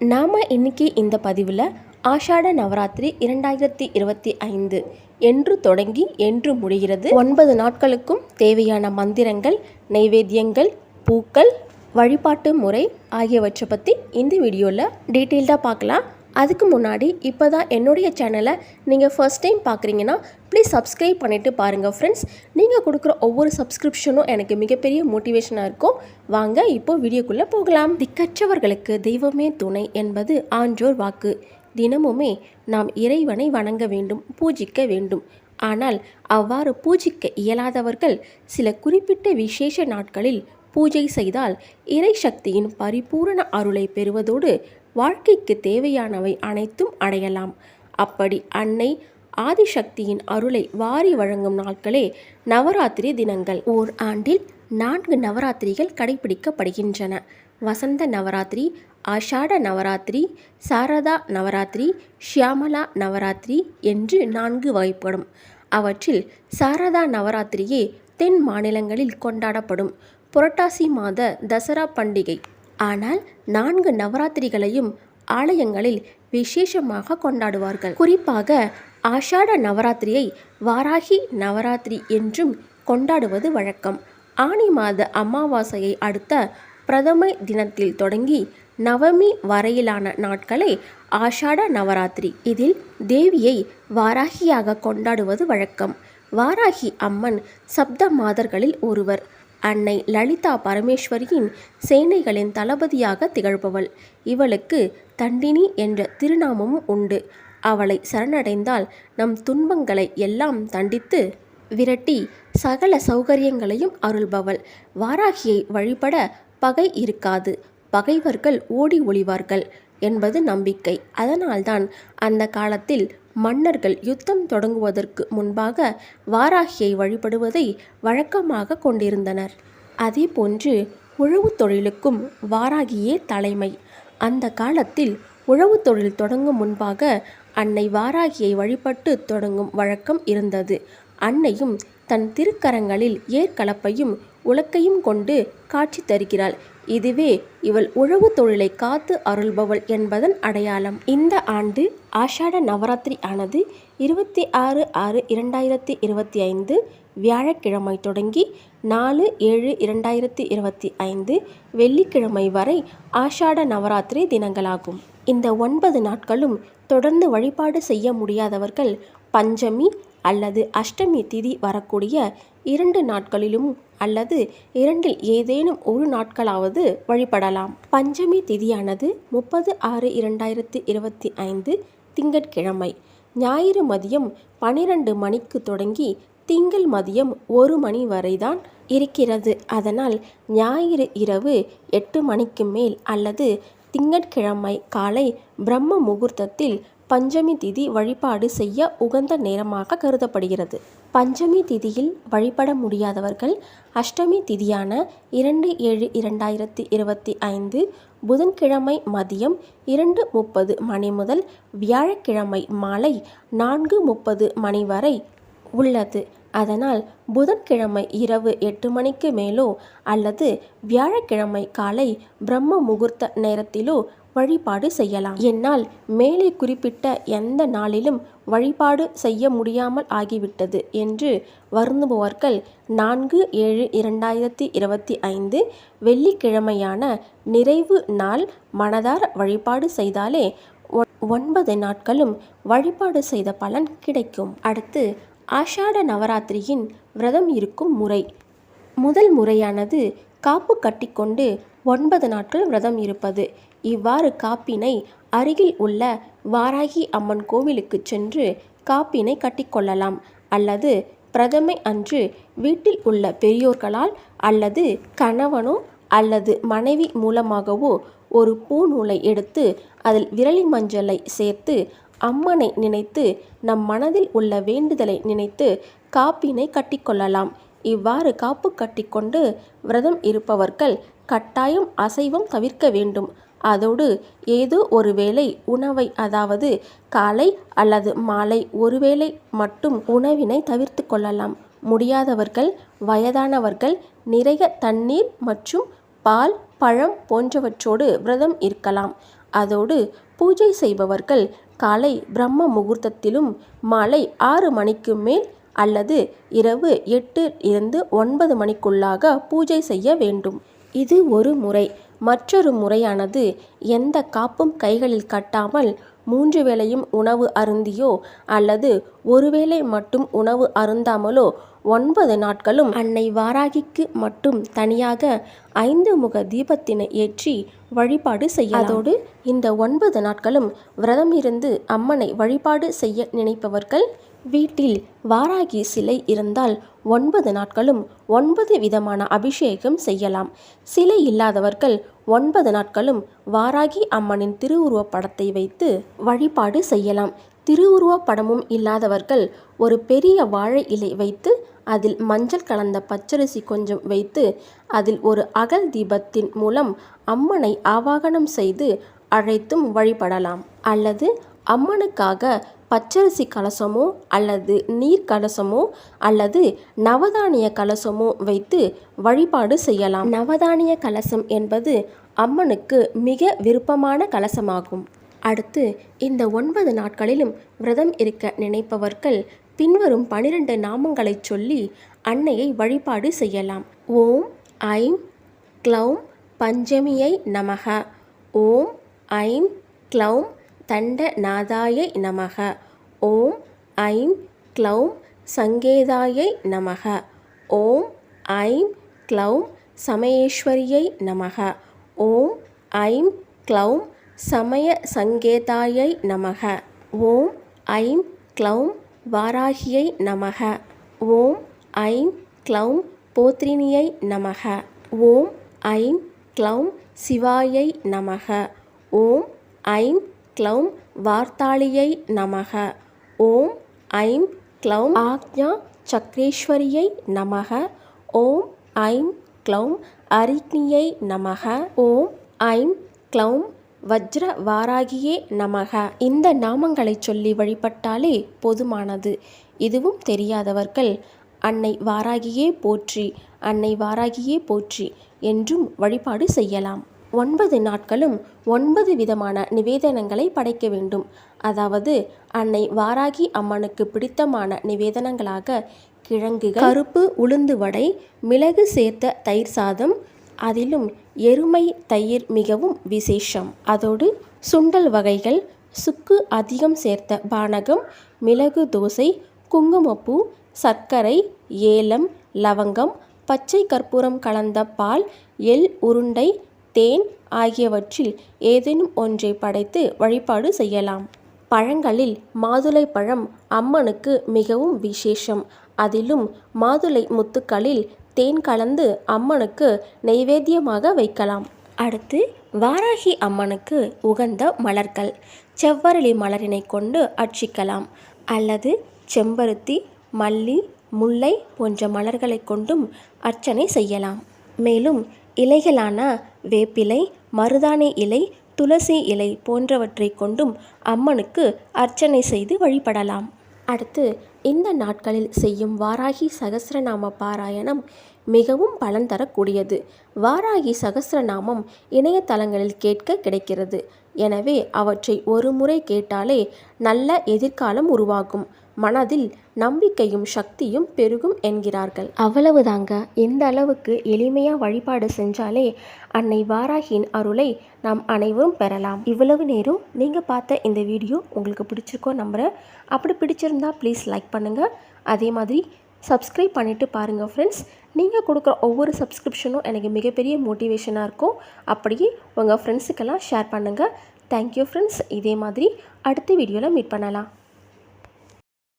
நாம் இன்னைக்கு இந்த பதிவில் ஆஷாட நவராத்திரி இரண்டாயிரத்தி இருபத்தி ஐந்து என்று தொடங்கி என்று முடிகிறது. ஒன்பது நாட்களுக்கும் தேவையான மந்திரங்கள் நைவேத்தியங்கள் பூக்கள் வழிபாட்டு முறை ஆகியவற்றை பற்றி இந்த வீடியோவில் டீட்டெயில்டாக பார்க்கலாம். அதுக்கு முன்னாடி இப்போ தான் என்னுடைய சேனலை நீங்கள் ஃபர்ஸ்ட் டைம் பார்க்குறீங்கன்னா ப்ளீஸ் சப்ஸ்கிரைப் பண்ணிவிட்டு பாருங்கள் ஃப்ரெண்ட்ஸ் நீங்கள் கொடுக்குற ஒவ்வொரு சப்ஸ்கிரிப்ஷனும் எனக்கு மிகப்பெரிய மோட்டிவேஷனாக இருக்கும். வாங்க இப்போ வீடியோக்குள்ளே போகலாம். திக்கற்றவர்களுக்கு தெய்வமே துணை என்பது ஆன்றோர் வாக்கு. தினமுமே நாம் இறைவனை வணங்க வேண்டும் பூஜிக்க வேண்டும். ஆனால் அவ்வாறு பூஜிக்க இயலாதவர்கள் சில குறிப்பிட்ட விசேஷ நாட்களில் பூஜை செய்தால் இறை சக்தியின் பரிபூரண அருளை பெறுவதோடு வாழ்க்கைக்கு தேவையானவை அனைத்தும் அடையலாம். அப்படி அன்னை ஆதிசக்தியின் அருளை வாரி வழங்கும் நாட்களே நவராத்திரி தினங்கள். ஓர் ஆண்டில் நான்கு நவராத்திரிகள் கடைபிடிக்கப்படுகின்றன. வசந்த நவராத்திரி ஆஷாட நவராத்திரி சாரதா நவராத்திரி ஷியாமலா நவராத்திரி என்று நான்கு வகைப்படும். அவற்றில் சாரதா நவராத்திரியே தென் மாநிலங்களில் கொண்டாடப்படும். புரட்டாசி மாத தசரா பண்டிகை. ஆனால் நான்கு நவராத்திரிகளையும் ஆலயங்களில் விசேஷமாக கொண்டாடுவார்கள். குறிப்பாக ஆஷாட நவராத்திரியை வாராகி நவராத்திரி என்றும் கொண்டாடுவது வழக்கம். ஆனி மாத அமாவாசையை அடுத்த பிரதமை தினத்தில் தொடங்கி நவமி வரையிலான நாட்களை ஆஷாட நவராத்திரி. இதில் தேவியை வாராகியாக கொண்டாடுவது வழக்கம். வாராகி அம்மன் சப்த மாதர்களில் ஒருவர். அன்னை லலிதா பரமேஸ்வரியின் சேனைகளின் தளபதியாக திகழ்பவள். இவளுக்கு தண்டினி என்ற திருநாமமும் உண்டு. அவளை சரணடைந்தால் நம் துன்பங்களை எல்லாம் தண்டித்து விரட்டி சகல சௌகரியங்களையும் அருள்பவள். வாராகியை வழிபட பகை இருக்காது. பகைவர்கள் ஓடி ஒளிவார்கள் என்பது நம்பிக்கை. அதனால்தான் அந்த காலத்தில் மன்னர்கள் யுத்தம் தொடங்குவதற்கு முன்பாக வாராகியை வழிபடுவதை வழக்கமாக கொண்டிருந்தனர். அதேபோன்று உழவு தொழிலுக்கும் வாராகியே தலைமை. அந்த காலத்தில் உழவு தொழில் தொடங்கும் முன்பாக அன்னை வாராகியை வழிபட்டு தொடங்கும் வழக்கம் இருந்தது. அன்னையும் தன் திருக்கரங்களில் ஏற்கலப்பையும் உலக்கையும் கொண்டு காட்சி தருகிறாள். இதுவே இவள் உழவு தொழிலை காத்து அருள்பவள் என்பதன் அடையாளம். இந்த ஆண்டு ஆஷாட நவராத்திரி ஆனது இருபத்தி ஆறு ஆறு இரண்டாயிரத்தி இருபத்தி ஐந்து வியாழக்கிழமை தொடங்கி நாலு ஏழு இரண்டாயிரத்தி இருபத்தி ஐந்து வெள்ளிக்கிழமை வரை ஆஷாட நவராத்திரி தினங்களாகும். இந்த ஒன்பது நாட்களும் தொடர்ந்து வழிபாடு செய்ய முடியாதவர்கள் பஞ்சமி அல்லது அஷ்டமி திதி வரக்கூடிய இரண்டு நாட்களிலும் அல்லது இரண்டில் ஏதேனும் ஒரு நாட்களாவது வழிபடலாம். பஞ்சமி திதியானது முப்பது ஆறு இரண்டாயிரத்தி இருபத்தி ஐந்து திங்கட்கிழமை. ஞாயிறு மதியம் பனிரெண்டு மணிக்கு தொடங்கி திங்கள் மதியம் ஒரு மணி வரைதான் இருக்கிறது. அதனால் ஞாயிறு இரவு எட்டு மணிக்கு மேல் அல்லது திங்கட்கிழமை காலை பிரம்ம முகூர்த்தத்தில் பஞ்சமி திதி வழிபாடு செய்ய உகந்த நேரமாக கருதப்படுகிறது. பஞ்சமி திதியில் வழிபட முடியாதவர்கள் அஷ்டமி திதியான இரண்டு ஏழு இரண்டாயிரத்தி இருபத்தி ஐந்து புதன்கிழமை மதியம் இரண்டு முப்பது மணி முதல் வியாழக்கிழமை மாலை நான்கு முப்பது மணி வரை உள்ளது. அதனால் புதன்கிழமை இரவு எட்டு மணிக்கு மேலோ அல்லது வியாழக்கிழமை காலை பிரம்ம முகூர்த்த நேரத்திலோ வழிபாடு செய்யலாம். என்னால் மேலே குறிப்பிட்ட எந்த நாளிலும் வழிபாடு செய்ய முடியாமல் ஆகிவிட்டது என்று வருந்துபவர்கள் நான்கு ஏழு இரண்டாயிரத்தி இருபத்தி ஐந்து வெள்ளிக்கிழமையான நிறைவு நாள் மனதார வழிபாடு செய்தாலே ஒன்பது நாட்களும் வழிபாடு செய்த பலன் கிடைக்கும். அடுத்து ஆஷாட நவராத்திரியின் விரதம் இருக்கும் முறை. முதல் முறையானது காப்பு கட்டிக்கொண்டு ஒன்பது நாட்கள் விரதம் இருப்பது. இவ்வாறு காப்பினை அருகில் உள்ள வாராகி அம்மன் கோவிலுக்கு சென்று காப்பினை கட்டிக்கொள்ளலாம். அல்லது பிரதமை அன்று வீட்டில் உள்ள பெரியோர்களால் அல்லது கணவனோ அல்லது மனைவி மூலமாகவோ ஒரு பூநூலை எடுத்து அதில் விரலி மஞ்சளை சேர்த்து அம்மனை நினைத்து நம் மனதில் உள்ள வேண்டுதலை நினைத்து காப்பினை கட்டிக்கொள்ளலாம். இவ்வாறு காப்பு கட்டிக்கொண்டு விரதம் இருப்பவர்கள் கட்டாயம் அசைவம் தவிர்க்க வேண்டும். அதோடு ஏதோ ஒரு வேளை உணவை அதாவது காலை அல்லது மாலை ஒருவேளை மட்டும் உணவினை தவிர்த்து கொள்ளலாம். முடியாதவர்கள் வயதானவர்கள் நிறைய தண்ணீர் மற்றும் பால் பழம் போன்றவற்றோடு விரதம் இருக்கலாம். அதோடு பூஜை செய்பவர்கள் காலை பிரம்ம முகூர்த்தத்திலும் மாலை ஆறு மணிக்கு மேல் அல்லது இரவு எட்டு இருந்து ஒன்பது மணிக்குள்ளாக பூஜை செய்ய வேண்டும். இது ஒரு முறை. மற்றொரு முறையானது எந்த காப்பும் கைகளில் கட்டாமல் மூன்று வேளையும் உணவு அருந்தியோ அல்லது ஒருவேளை மட்டும் உணவு அருந்தாமலோ ஒன்பது நாட்களும் அன்னை வாராகிக்கு மட்டும் தனியாக ஐந்து முக தீபத்தினை ஏற்றி வழிபாடு செய்ய அதோடு இந்த ஒன்பது நாட்களும் விரதம் இருந்து அம்மனை வழிபாடு செய்ய நினைப்பவர்கள் வீட்டில் வாராகி சிலை இருந்தால் ஒன்பது நாட்களும் ஒன்பது விதமான அபிஷேகம் செய்யலாம். சிலை இல்லாதவர்கள் ஒன்பது நாட்களும் வாராகி அம்மனின் திருவுருவப் படத்தை வைத்து வழிபாடு செய்யலாம். திருவுருவப் படமும் இல்லாதவர்கள் ஒரு பெரிய வாழை இலை வைத்து அதில் மஞ்சள் கலந்த பச்சரிசி கொஞ்சம் வைத்து அதில் ஒரு அகல் தீபத்தின் மூலம் அம்மனை ஆவாகனம் செய்து அழைத்தும் வழிபடலாம். அல்லது அம்மனுக்காக பச்சரிசி கலசமோ அல்லது நீர் கலசமோ அல்லது நவதானிய கலசமோ வைத்து வழிபாடு செய்யலாம். நவதானிய கலசம் என்பது அம்மனுக்கு மிக விருப்பமான கலசமாகும். அடுத்து இந்த ஒன்பது நாட்களிலும் விரதம் இருக்க நினைப்பவர்கள் பின்வரும் பனிரெண்டு நாமங்களைச் சொல்லி அன்னையை வழிபாடு செய்யலாம். ஓம் ஐம் க்ளௌம் பஞ்சமியை நமக. ஓம் ஐம் க்ளௌம் தண்டநாதாயை நமக. ஓம் ஐம் க்ளௌம் சங்கேதாயை நமக. ஓம் ஐம் க்ளௌம் சமயேஸ்வரியை நமக. ஓம் ஐம் க்ளௌம் சமய சங்கேதாயை நமக. ஓம் ஐம் க்ளௌம் வாராகியை நமக. ஓம் ஐம் க்ளௌம் போத்ரினியை நமக. ஓம் ஐம் க்ளௌம் சிவாயை நமக. ஓம் ஐம் க்ளௌம் வார்த்தாளியை நமக. ஓம் ஐம் க்ளௌம் ஆக்ஞா சக்ரேஸ்வரியை நமக. ஓம் ஐம் க்ளௌம் அரிக்னியை நமக. ஓம் ஐம் க்ளௌம் வஜ்ர வாராகியே நமக. இந்த நாமங்களை சொல்லி வழிபட்டாலே போதுமானது. இதுவும் தெரியாதவர்கள் அன்னை வாராகியே போற்றி அன்னை வாராகியே போற்றி என்றும் வழிபாடு செய்யலாம். ஒன்பது நாட்களும் ஒன்பது விதமான நிவேதனங்களை படைக்க வேண்டும். அதாவது அன்னை வாராகி அம்மனுக்கு பிடித்தமான நிவேதனங்களாக கிழங்கு கருப்பு உளுந்து வடை மிளகு சேர்த்த தயிர் சாதம் அதிலும் எருமை தயிர் மிகவும் விசேஷம். அதோடு சுண்டல் வகைகள் சுக்கு அதிகம் சேர்த்த பானகம் மிளகு தோசை குங்குமப்பூ சர்க்கரை ஏலம் லவங்கம் பச்சை கற்பூரம் கலந்த பால் எள் உருண்டை தேன் ஆகியவற்றில் ஏதேனும் ஒன்றை படைத்து வழிபாடு செய்யலாம். பழங்களில் மாதுளை பழம் அம்மனுக்கு மிகவும் விசேஷம். அதிலும் மாதுளை முத்துக்களில் தேன் கலந்து அம்மனுக்கு நைவேத்தியமாக வைக்கலாம். அடுத்து வாராகி அம்மனுக்கு உகந்த மலர்கள். செவ்வரளி மலரினை கொண்டு அர்ச்சிக்கலாம். அல்லது செம்பருத்தி மல்லி முல்லை போன்ற மலர்களை கொண்டும் அர்ச்சனை செய்யலாம். மேலும் இலைகளான வேப்பிலை மருதாணி இலை துளசி இலை போன்றவற்றை கொண்டும் அம்மனுக்கு அர்ச்சனை செய்து வழிபடலாம். அடுத்து இந்த நாட்களில் செய்யும் வாராகி சகசிரநாம பாராயணம் மிகவும் பலன் தரக்கூடியது. வாராகி சகசிரநாமம் இணையதளங்களில் கேட்க கிடைக்கிறது. எனவே அவற்றை ஒரு முறை கேட்டாலே நல்ல எதிர்காலம் உருவாகும். மனதில் நம்பிக்கையும் சக்தியும் பெருகும் என்கிறார்கள். அவ்வளவுதாங்க. இந்த அளவுக்கு எளிமையாக வழிபாடு செஞ்சாலே அன்னை வாராகியின் அருளை நாம் அனைவரும் பெறலாம். இவ்வளவு நேரம் நீங்கள் பார்த்த இந்த வீடியோ உங்களுக்கு பிடிச்சிருக்கோ நம்புகிறேன் அப்படி பிடிச்சிருந்தா ப்ளீஸ் லைக் பண்ணுங்கள் அதே மாதிரி சப்ஸ்கிரைப் பண்ணிவிட்டு பாருங்கள் ஃப்ரெண்ட்ஸ் நீங்கள் கொடுக்குற ஒவ்வொரு சப்ஸ்கிரிப்ஷனும் எனக்கு மிகப்பெரிய மோட்டிவேஷனாக இருக்கும். அப்படியே உங்கள் ஃப்ரெண்ட்ஸுக்கெல்லாம் ஷேர் பண்ணுங்கள் தேங்க்யூ ஃப்ரெண்ட்ஸ் இதே மாதிரி அடுத்த வீடியோவில் மீட் பண்ணலாம்.